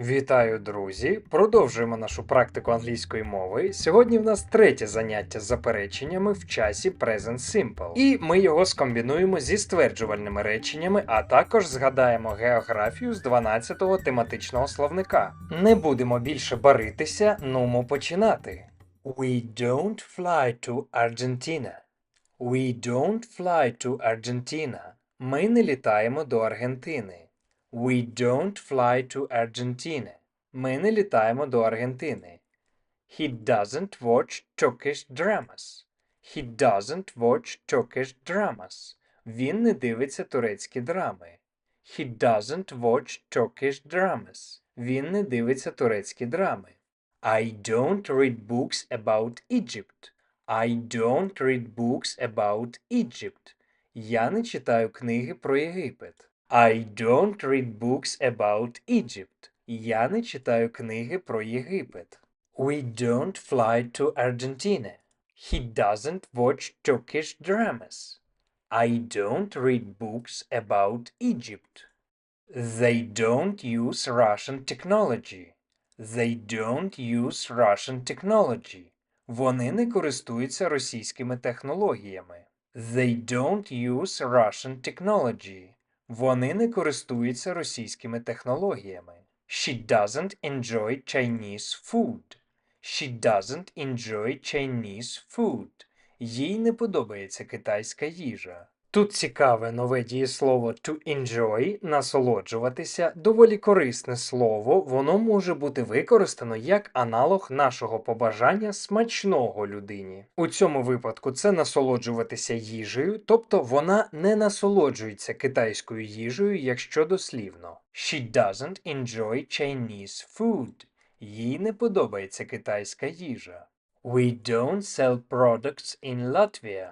Вітаю, друзі! Продовжуємо нашу практику англійської мови. Сьогодні в нас третє заняття з запереченнями в часі Present Simple. І ми його скомбінуємо зі стверджувальними реченнями, а також згадаємо географію з 12-го тематичного словника. Не будемо більше баритися, нумо починати. We don't fly to Argentina. We don't fly to Argentina. Ми не літаємо до Аргентини. We don't fly to Argentina. Ми не літаємо до Аргентини. He doesn't watch Turkish dramas. He doesn't watch Turkish dramas. Він не дивиться турецькі драми. He doesn't watch Turkish dramas. Він не дивиться турецькі драми. I don't read books about Egypt. I don't read books about Egypt. Я не читаю книги про Єгипет. I don't read books about Egypt. Я не читаю книги про Єгипет. We don't fly to Argentina. He doesn't watch Turkish dramas. I don't read books about Egypt. They don't use Russian technology. They don't use Russian technology. Вони не користуються російськими технологіями. They don't use Russian technology. Вони не користуються російськими технологіями. She doesn't enjoy Chinese food. She doesn't enjoy Chinese food. Їй не подобається китайська їжа. Тут цікаве нове дієслово to enjoy насолоджуватися, доволі корисне слово, воно може бути використано як аналог нашого побажання смачного людині. У цьому випадку це насолоджуватися їжею, тобто вона не насолоджується китайською їжею, якщо дослівно. She doesn't enjoy Chinese food. Їй не подобається китайська їжа. We don't sell products in Latvia.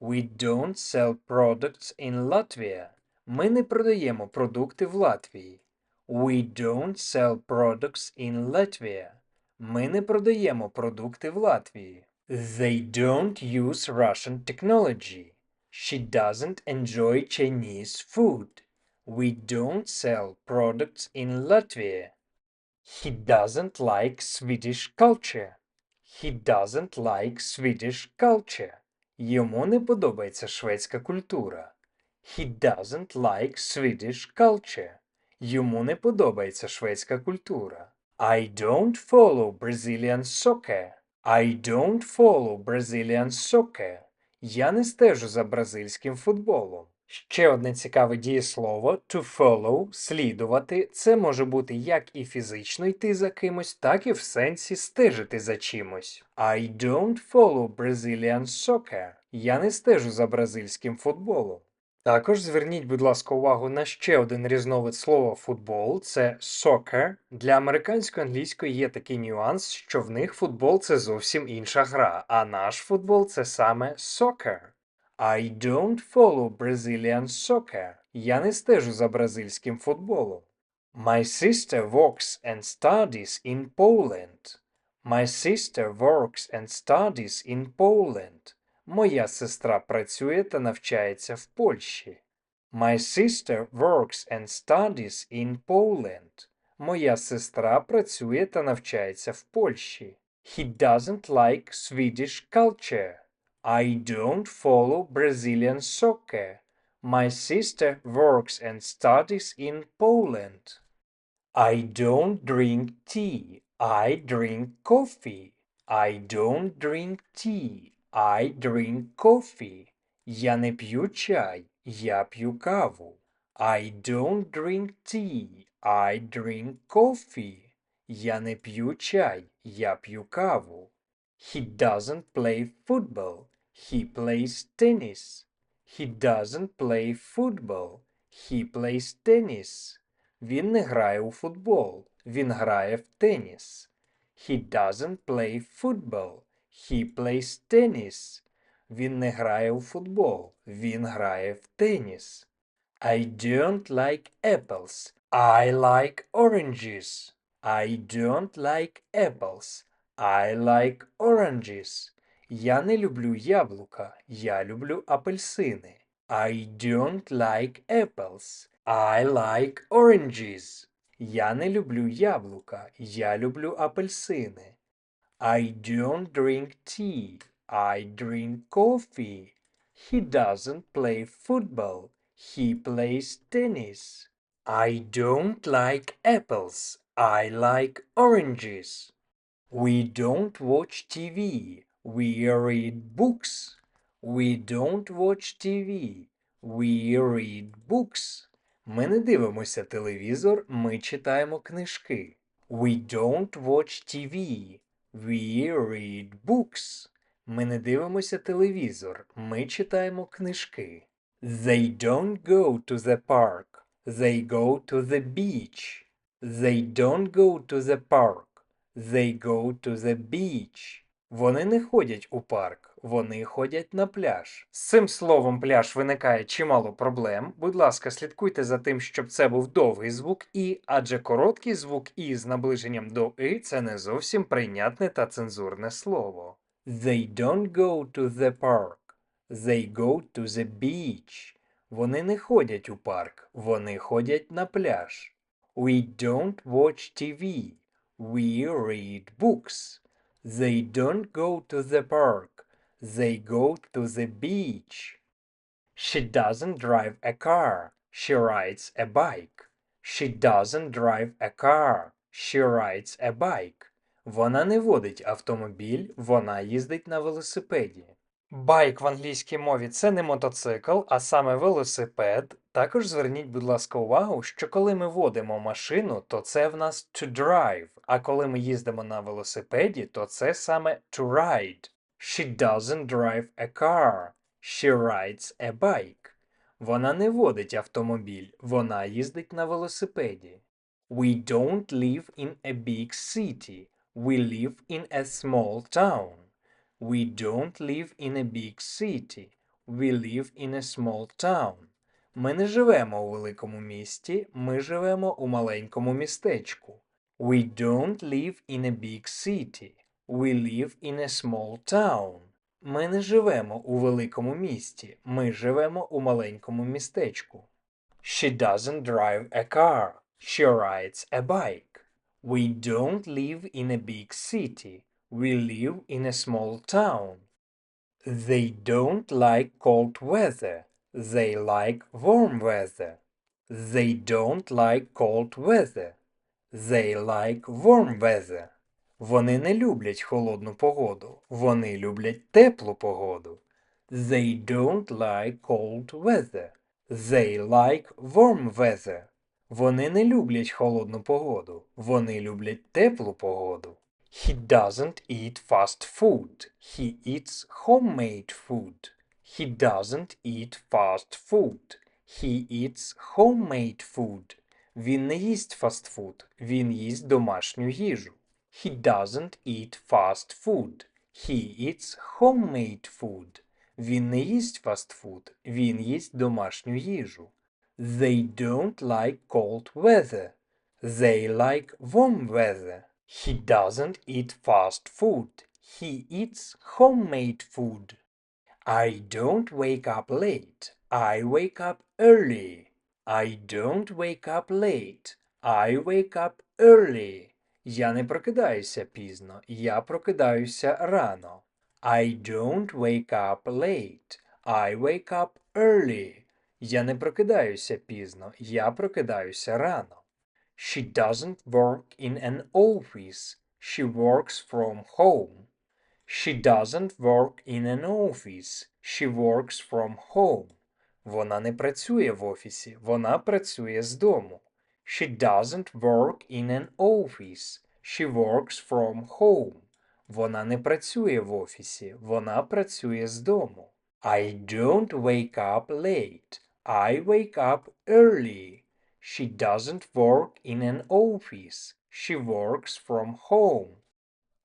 We don't sell products in Latvia. Ми не продаємо продукти в Латвії. We don't sell products in Latvia. Ми не продаємо продукти в Латвії. They don't use Russian technology. She doesn't enjoy Chinese food. We don't sell products in Latvia. He doesn't like Swedish culture. He doesn't like Swedish culture. Йому не подобається шведська культура. He doesn't like Swedish culture. Йому не подобається шведська культура. I don't follow Brazilian soccer. I don't follow Brazilian soccer. Я не стежу за бразильським футболом. Ще одне цікаве дієслово to follow слідувати. Це може бути як і фізично йти за кимось, так і в сенсі стежити за чимось. I don't follow Brazilian soccer. Я не стежу за бразильським футболом. Також зверніть, будь ласка, увагу на ще один різновид слова футбол це soccer. Для американської англійської є такий нюанс, що в них футбол це зовсім інша гра, а наш футбол це саме soccer. I don't follow Brazilian soccer. Я не стежу за бразильським футболом. My sister works and studies in Poland. My sister works and studies in Poland. Моя сестра працює та навчається в Польщі. My sister works and studies in Poland. Моя сестра працює та навчається в Польщі. He doesn't like Swedish culture. I don't follow Brazilian soccer. My sister works and studies in Poland. I don't drink tea. I drink coffee. I don't drink tea. I drink coffee. Я не п'ю чай. Я п'ю каву. I don't drink tea. I drink coffee. Я не п'ю чай. Я п'ю каву. He doesn't play football. He plays tennis. He doesn't play football. He plays tennis. Він не грає у футбол. Він грає в теніс. He doesn't play football. He plays tennis. Він не грає у футбол. Він грає в теніс. I don't like apples. I like oranges. I don't like apples. I like oranges. Я не люблю яблука. Я люблю апельсини. I don't like apples. I like oranges. Я не люблю яблука. Я люблю апельсини. I don't drink tea. I drink coffee. He doesn't play football. He plays tennis. I don't like apples. I like oranges. We don't watch TV. We read books. We don't watch TV. We read books. Ми не дивимося телевізор, ми читаємо книжки. We don't watch TV. We read books. Ми не дивимося телевізор, ми читаємо книжки. They don't go to the park. They go to the beach. They don't go to the park. They go to the beach. Вони не ходять у парк, вони ходять на пляж. З цим словом пляж виникає чимало проблем. Будь ласка, слідкуйте за тим, щоб це був довгий звук І, адже короткий звук І з наближенням до И це не зовсім прийнятне та цензурне слово. They don't go to the park. They go to the beach. Вони не ходять у парк, вони ходять на пляж. We don't watch TV. We read books. They don't go to the park. They go to the beach. She doesn't drive a car. She rides a bike. She doesn't drive a car. She rides a bike. Вона не водить автомобіль, вона їздить на велосипеді. Байк в англійській мові це не мотоцикл, а саме велосипед. Також зверніть, будь ласка, увагу, що коли ми водимо машину, то це в нас to drive, а коли ми їздимо на велосипеді, то це саме to ride. She doesn't drive a car. She rides a bike. Вона не водить автомобіль, вона їздить на велосипеді. We don't live in a big city. We live in a small town. We don't live in a big city. We live in a small town. Ми не живемо у великому місті, ми живемо у маленькому містечку. We don't live in a big city. We live in a small town. Ми не живемо у великому місті, ми живемо у маленькому містечку. She doesn't drive a car. She rides a bike. We don't live in a big city. We live in a small town. They don't like cold weather. They like warm weather. They don't like cold weather. They like warm weather. Вони не люблять холодну погоду. Вони люблять теплу погоду. They don't like cold weather. They like warm weather. Вони не люблять холодну погоду. Вони люблять теплу погоду. He doesn't eat fast food. He eats homemade food. He doesn't eat fast food. He eats homemade food. Він не їсть фастфуд. Він їсть домашню їжу. He doesn't eat fast food. He eats homemade food. Він не їсть фастфуд. Він їсть домашню їжу. They don't like cold weather. They like warm weather. He doesn't eat fast food. He eats homemade food. I don't wake up late. I wake up early. I don't wake up late. I wake up early. Я не прокидаюся пізно. Я прокидаюся рано. I don't wake up late. I wake up early. Я не прокидаюся пізно. Я прокидаюся рано. She doesn't work in an office. She works from home. She doesn't work in an office. She works from home. Вона не працює в офісі. Вона працює з дому. She doesn't work in an office. She works from home. Вона не працює в офісі. Вона працює з дому. I don't wake up late. I wake up early. She doesn't work in an office. She works from home.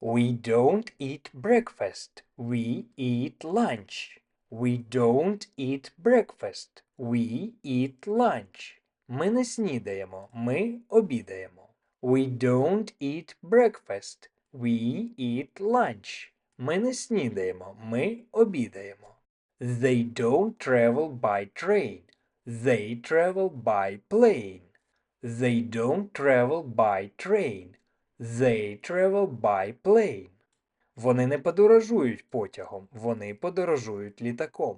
We don't eat breakfast. We eat lunch. We don't eat breakfast. We eat lunch. Ми не снідаємо, ми обідаємо. We don't eat breakfast. We eat lunch. Ми не снідаємо, ми обідаємо. They don't travel by train. They travel by plane. They don't travel by train. They travel by plane. Вони не подорожують потягом, вони подорожують літаком.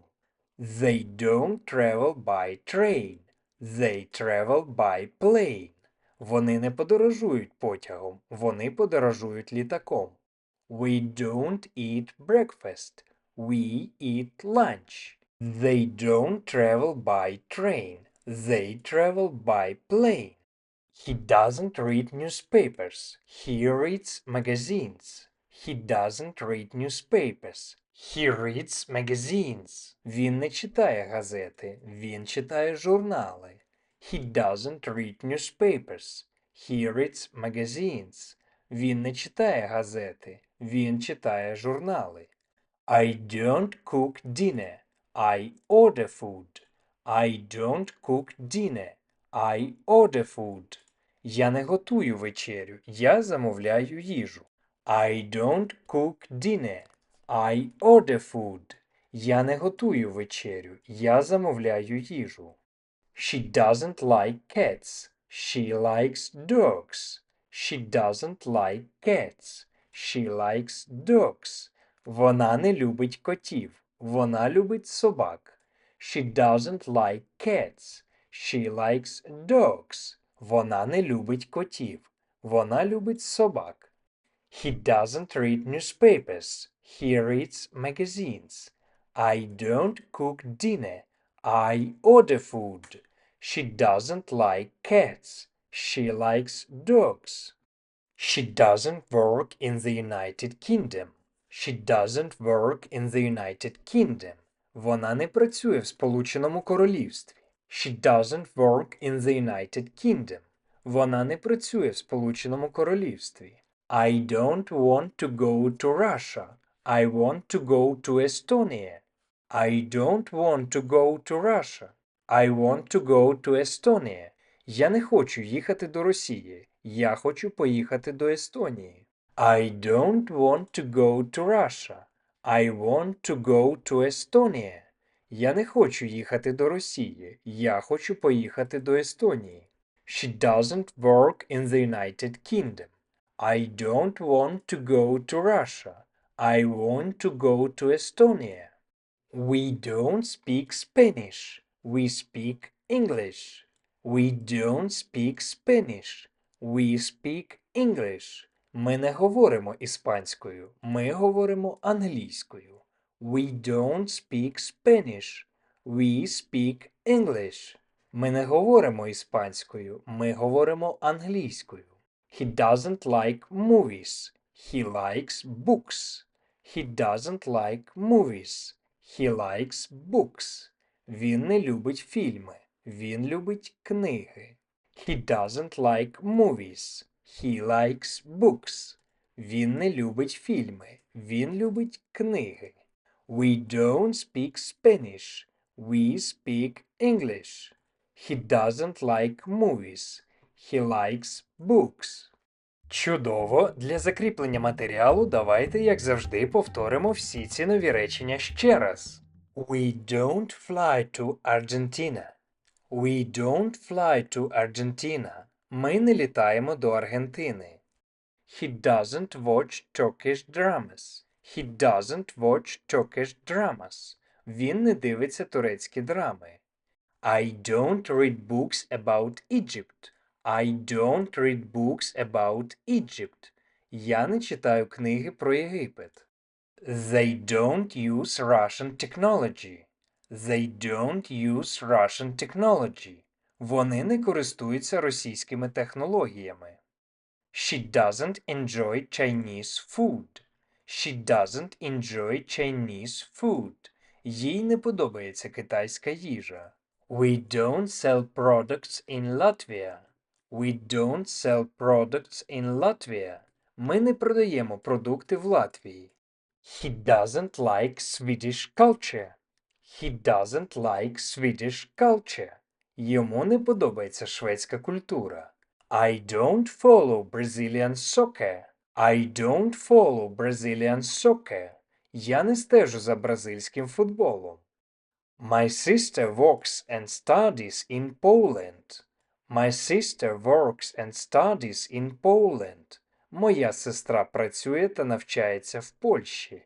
They don't travel by train. They travel by plane. Вони не подорожують потягом, вони подорожують літаком. We don't eat breakfast. We eat lunch. They don't travel by train. They travel by plane. He doesn't read newspapers. He reads magazines. He doesn't read newspapers. He reads magazines. Він не читає газети. Він читає журнали. He doesn't read newspapers. He reads magazines. Він не читає газети. Він читає журнали. I don't cook dinner. I order food. I don't cook dinner. I order food. Я не готую вечерю. Я замовляю їжу. I don't cook dinner. I order food. Я не готую вечерю. Я замовляю їжу. She doesn't like cats. She likes dogs. She doesn't like cats. She likes dogs. Вона не любить котів. Вона любить собак. She doesn't like cats. She likes dogs. Вона не любить котів. Вона любить собак. He doesn't read newspapers. He reads magazines. I don't cook dinner. I order food. She doesn't like cats. She likes dogs. She doesn't work in the United Kingdom. She doesn't work in the United Kingdom. Вона не працює в Сполученому Королівстві. She doesn't work in the United Kingdom. Вона не працює в Сполученому Королівстві. I don't want to go to Russia. I want to go to Estonia. I don't want to go to Russia. I want to go to Estonia. Я не хочу їхати до Росії. Я хочу поїхати до Естонії. I don't want to go to Russia. I want to go to Estonia. Я не хочу їхати до Росії. Я хочу поїхати до Естонії. She doesn't work in the United Kingdom. I don't want to go to Russia. I want to go to Estonia. We don't speak Spanish. We speak English. We don't speak Spanish. We speak English. Ми не говоримо іспанською. Ми говоримо англійською. We don't speak Spanish. We speak English. Ми не говоримо іспанською. Ми говоримо англійською. He doesn't like movies. He likes books. He doesn't like movies. He likes books. Він не любить фільми. Він любить книги. He doesn't like movies. He likes books. Він не любить фільми. Він любить книги. We don't speak Spanish. We speak English. He doesn't like movies. He likes books. Чудово! Для закріплення матеріалу давайте, як завжди, повторимо всі ці нові речення ще раз. We don't fly to Argentina. We don't fly to Argentina. Ми не літаємо до Аргентини. He doesn't watch Turkish dramas. He doesn't watch Turkish dramas. Він не дивиться турецькі драми. I don't read books about Egypt. I don't read books about Egypt. Я не читаю книги про Єгипет. They don't use Russian technology. They don't use Russian technology. Вони не користуються російськими технологіями. She doesn't enjoy Chinese food. She doesn't enjoy Chinese food. Їй не подобається китайська їжа. We don't sell products in Latvia. We don't sell products in Latvia. Ми не продаємо продукти в Латвії. He doesn't like Swedish culture. He doesn't like Swedish culture. Йому не подобається шведська культура. I don't follow Brazilian soccer. I don't follow Brazilian soccer. Я не стежу за бразильським футболом. My sister works and studies in Poland. My sister works and studies in Poland. Моя сестра працює та навчається в Польщі.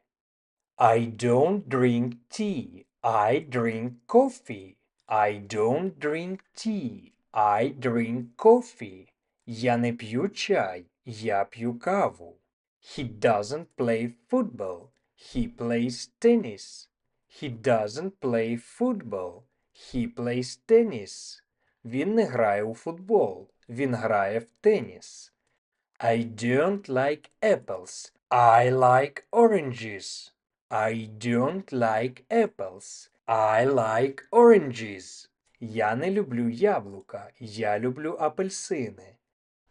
I don't drink tea. I drink coffee. I don't drink tea. I drink coffee. Я не п'ю чай. Я п'ю каву. He doesn't play football. He plays tennis. He doesn't play football. He plays tennis. Він не грає у футбол. Він грає в теніс. I don't like apples. I like oranges. I don't like apples. I like oranges. Я не люблю яблука. Я люблю апельсини.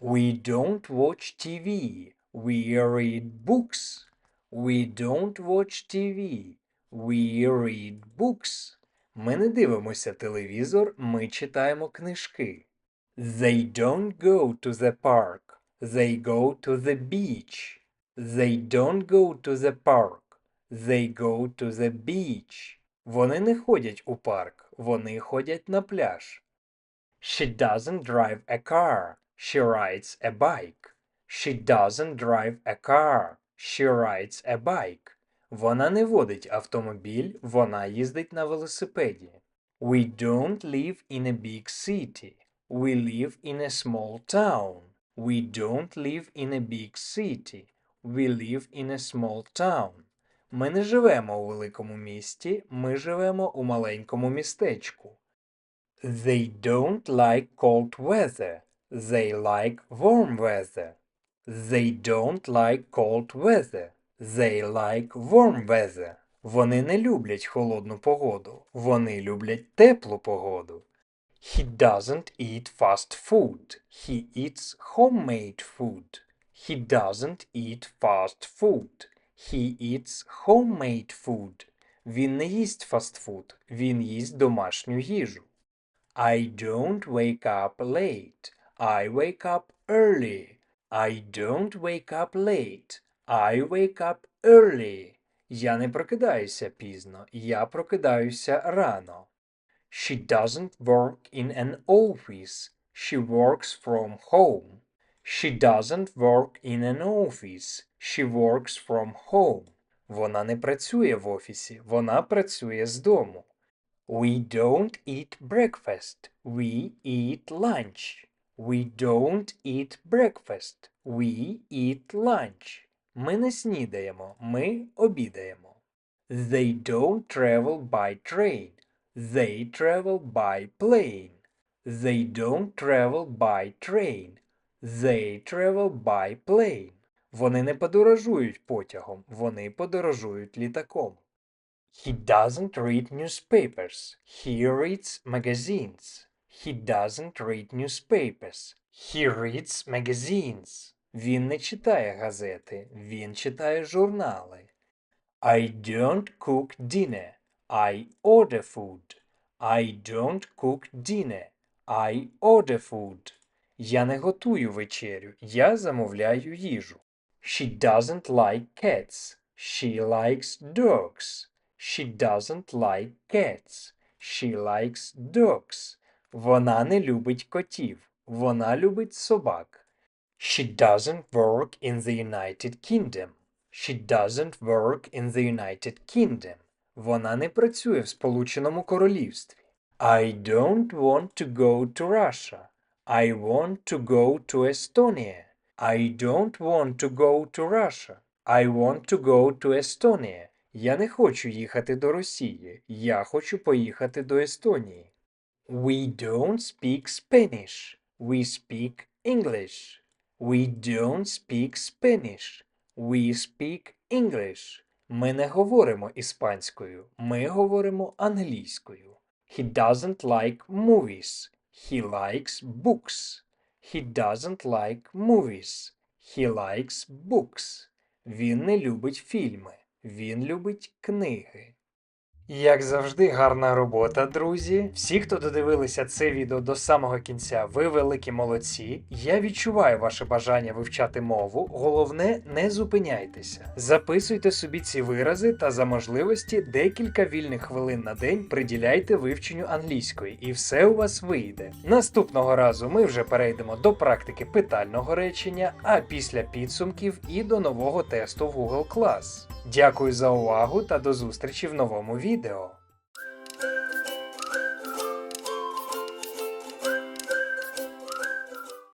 We don't watch TV. We read books. We don't watch TV. We read books. Ми не дивимося телевізор, ми читаємо книжки. They don't go to the park. They go to the beach. They don't go to the park. They go to the beach. Вони не ходять у парк, вони ходять на пляж. She doesn't drive a car. She rides a bike. She doesn't drive a car. She rides a bike. Вона не водить автомобіль, вона їздить на велосипеді. We don't live in a big city. We live in a small town. We don't live in a big city. We live in a small town. Ми не живемо у великому місті, ми живемо у маленькому містечку. They don't like cold weather. They like warm weather. They don't like cold weather. They like warm weather. Вони не люблять холодну погоду. Вони люблять теплу погоду. He doesn't eat fast food. He eats homemade food. He doesn't eat fast food. He eats homemade food. Він не їсть фастфуд. Він їсть домашню їжу. I don't wake up late. I wake up early. I don't wake up late. I wake up early. Я не прокидаюся пізно. Я прокидаюся рано. She doesn't work in an office. She works from home. She doesn't work in an office. She works from home. Вона не працює в офісі. Вона працює з дому. We don't eat breakfast. We eat lunch. We don't eat breakfast. We eat lunch. Ми не снідаємо. Ми обідаємо. They don't travel by train. They travel by plane. They don't travel by train. They travel by plane. Вони не подорожують потягом, вони подорожують літаком. He doesn't read newspapers. He reads magazines. He doesn't read newspapers. He reads magazines. Він не читає газети, він читає журнали. I don't cook dinner. I order food. I don't cook dinner. I order food. Я не готую вечерю, я замовляю їжу. She doesn't like cats. She likes dogs. She doesn't like cats. She likes dogs. Вона не любить котів. Вона любить собак. She doesn't work in the United Kingdom. She doesn't work in the United Kingdom. Вона не працює в Сполученому Королівстві. I don't want to go to Russia. I want to go to Estonia. I don't want to go to Russia. I want to go to Estonia. Я не хочу їхати до Росії. Я хочу поїхати до Естонії. We don't speak Spanish. We speak English. We don't speak Spanish. We speak English. Ми не говоримо іспанською. Ми говоримо англійською. He doesn't like movies. He likes books. He doesn't like movies. He likes books. Він не любить фільми. Він любить книги. Як завжди, гарна робота, друзі. Всі, хто додивилися це відео до самого кінця, ви великі молодці. Я відчуваю ваше бажання вивчати мову. Головне, не зупиняйтеся. Записуйте собі ці вирази та за можливості декілька вільних хвилин на день приділяйте вивченню англійської, і все у вас вийде. Наступного разу ми вже перейдемо до практики питального речення, а після підсумків і до нового тесту в Google Class. Дякую за увагу та до зустрічі в новому відео. 見てよ。